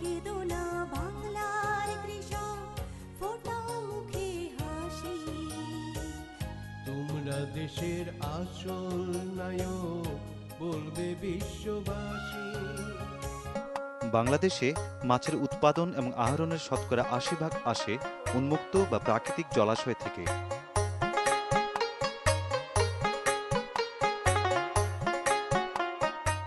কেঁদো না বাংলার কৃষক ফোটাও মুখে হাসি। তোমরা দেশের আসল নায়ক বলবে বিশ্ববাসী। বাংলাদেশে মাছের উৎপাদন এবং আহরণের শতকরা আশি ভাগ আসে উন্মুক্ত বা প্রাকৃতিক জলাশয় থেকে।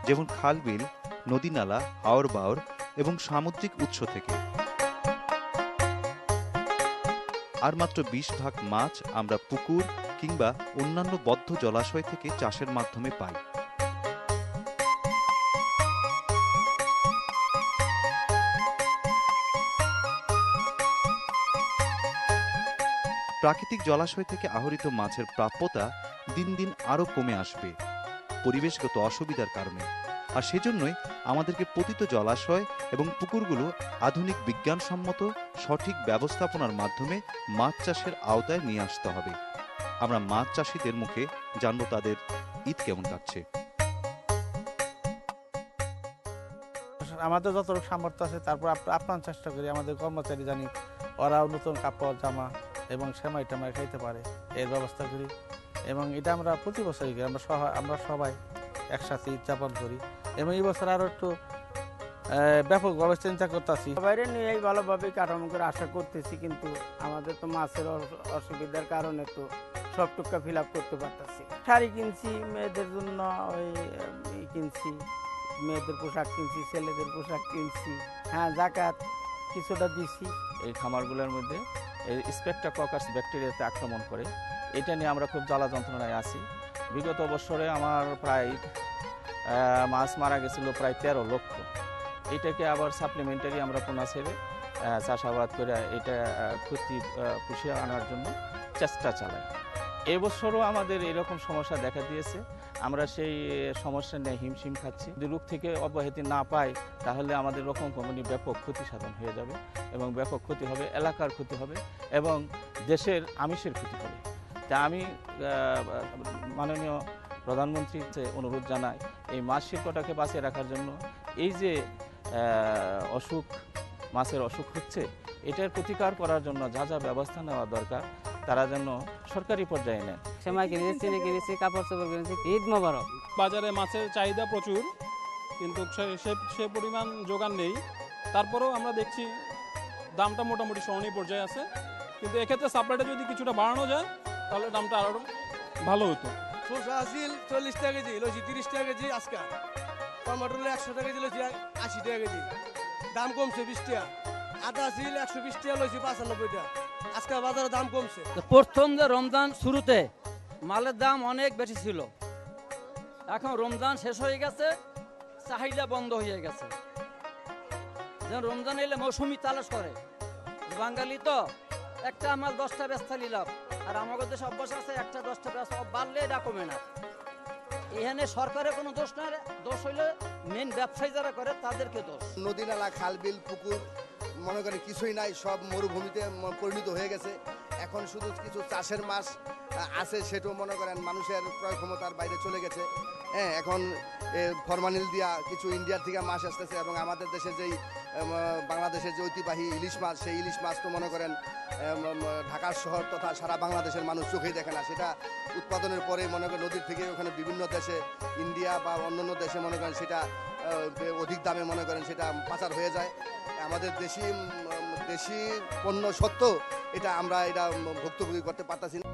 যেমন খালবিল নদীনালা হাওর বাওর এবং সামুদ্রিক উৎস থেকে। আর মাত্র বিশ ভাগ মাছ আমরা পুকুর কিংবা অন্যান্য বদ্ধ জলাশয় থেকে চাষের মাধ্যমে পাই। প্রাকৃতিক জলাশয় থেকে আহরিত মাছের প্রাপ্যতা দিন দিন আরও কমে আসবে। পরিবেশগত অসুবিধার কারণে। আর সেজন্যই আমাদেরকে পতিত জলাশয় এবং পুকুরগুলো আধুনিক বিজ্ঞানসম্মত সঠিক ব্যবস্থাপনার মাধ্যমে মাছ চাষের আওতায় নিয়ে আসতে হবে। আমরা মাছ চাষিদের মুখে জানব তাদের ঈদ কেমন কাটছে। আমাদের যতটুকু সামর্থ্য আছে, তারপর আপ- আপ্রাণ চেষ্টা করি আমাদের কর্মচারী জানি ওরাও নতুন কাপড়, জামা এবং সেমাই টেমাই খাইতে পারে, এর ব্যবস্থা করি। এবং এটা আমরা প্রতি বছরই আমরা আমরা সবাই একসাথে উদযাপন করি। এবং এই বছর আরও একটু ব্যাপকভাবে চিন্তা করতেছি। বাইরে নিয়েই ভালোভাবে কাঠামো করে আশা করতেছি কিন্তু আমাদের তো মাছের অসুবিধার কারণে তো সব টুকা ফিল আপ করতে পারতেছি শাড়ি কিনছি মেয়েদের জন্য ওই কিনছি মেয়েদের পোশাক কিনছি ছেলেদের পোশাক কিনছি হ্যাঁ জাকাত কিছুটা দিছি। এই খামারগুলোর মধ্যে এই স্পেকটাককাস ব্যাকটেরিয়াতে আক্রমণ করে এটা নিয়ে আমরা খুব জ্বালা যন্ত্রণায় আছি। বিগত বছরে আমার প্রায় মাছ মারা গেছিল প্রায় তেরো লক্ষ। এটাকে আবার সাপ্লিমেন্টারি আমরা পোনা ছেড়ে চাষাবাদ করে এটা ক্ষতি পুষিয়ে আনার জন্য চেষ্টা চালাই। এবছরও আমাদের এরকম সমস্যা দেখা দিয়েছে। আমরা সেই সমস্যা নিয়ে হিমশিম খাচ্ছি। যদি রোগ থেকে অব্যাহতি না পাই তাহলে আমাদের রকম কোম্পানি ব্যাপক ক্ষতি সাধন হয়ে যাবে এবং ব্যাপক ক্ষতি হবে, এলাকার ক্ষতি হবে এবং দেশের আমিষের ক্ষতি হবে। তা আমি মাননীয় প্রধানমন্ত্রীর কাছে অনুরোধ জানায় এই মাছ শিল্পটাকে বাঁচিয়ে রাখার জন্য এই যে অসুখ মাছের অসুখ হচ্ছে এটার প্রতিকার করার জন্য যা যা ব্যবস্থা নেওয়া দরকার তারা যেন সরকারি পর্যায়ে নেয়। সেমাই কিনেছি চিনি কিনেছি কাপড় চোপড় কিনেছি ঈদ মোবারক। বাজারে মাছের চাহিদা প্রচুর কিন্তু সে- সে সে পরিমাণ যোগান নেই। তারপরেও আমরা দেখছি দামটা মোটামুটি সহনীয় পর্যায়ে আছে কিন্তু এক্ষেত্রে সাপ্লাইটা যদি কিছুটা বাড়ানো যায় তাহলে দামটা আরও ভালো হতো। শসা আসিল চল্লিশ টাকা কেজি, লইছি তিরিশ টাকা কেজি আজকে। টমেটো একশো টাকা কেজি লইছি, আশি টাকা কেজি। দাম কমছে বিশ টাকা। আদা আসিল একশো বিশ টাকা, লইছি পঁচানব্বই টাকা। আজকে বাজারে দাম কমছে। প্রথম যে রমজান শুরুতে মালের দাম অনেক বেশি ছিল। এখন রমজান শেষ হয়ে গেছে, চাহিদা বন্ধ হয়ে গেছে। যেন রমজান এলে মৌসুমি তালাশ করে। বাঙালি তো একটা আমার দশটা ব্যস্তা নিলাম। আর আমাদের দেশে অভ্যাস আছে, একটা দশটা ব্যস্ত বাড়লে এটা কমে না। এখানে সরকারের কোনো দোষ না দোষ হইলে মেন ব্যবসায়ী যারা করে, তাদেরকে দোষ। নদী নালা খাল, বিল, পুকুর মনে করেন কিছুই নাই সব মরুভূমিতে পরিণত হয়ে গেছে। এখন শুধু কিছু চাষের আ, আছে সেটাও মনে করেন মানুষের ক্রয় ক্ষমতার বাইরে চলে গেছে। হ্যাঁ এখন ফরমানিল দিয়া কিছু ইন্ডিয়ার থেকে মাছ আসতেছে এবং আমাদের দেশে যেই বাংলাদেশের যে ঐতিহ্যবাহী ইলিশ মাছ সেই ইলিশ মাছ তো মনে করেন ঢাকার শহর তথা সারা বাংলাদেশের মানুষ চোখেই দেখে না। সেটা উৎপাদনের পরে মনে করেন নদীর থেকে ওখানে বিভিন্ন দেশে ইন্ডিয়া বা অন্যান্য দেশে মনে করেন সেটা অধিক দামে মনে করেন সেটা পাচার হয়ে যায়। আমাদের দেশি দেশি পণ্য সত্ত্বেও এটা আমরা এটা ভুক্তভোগী করতে পারতাছি না।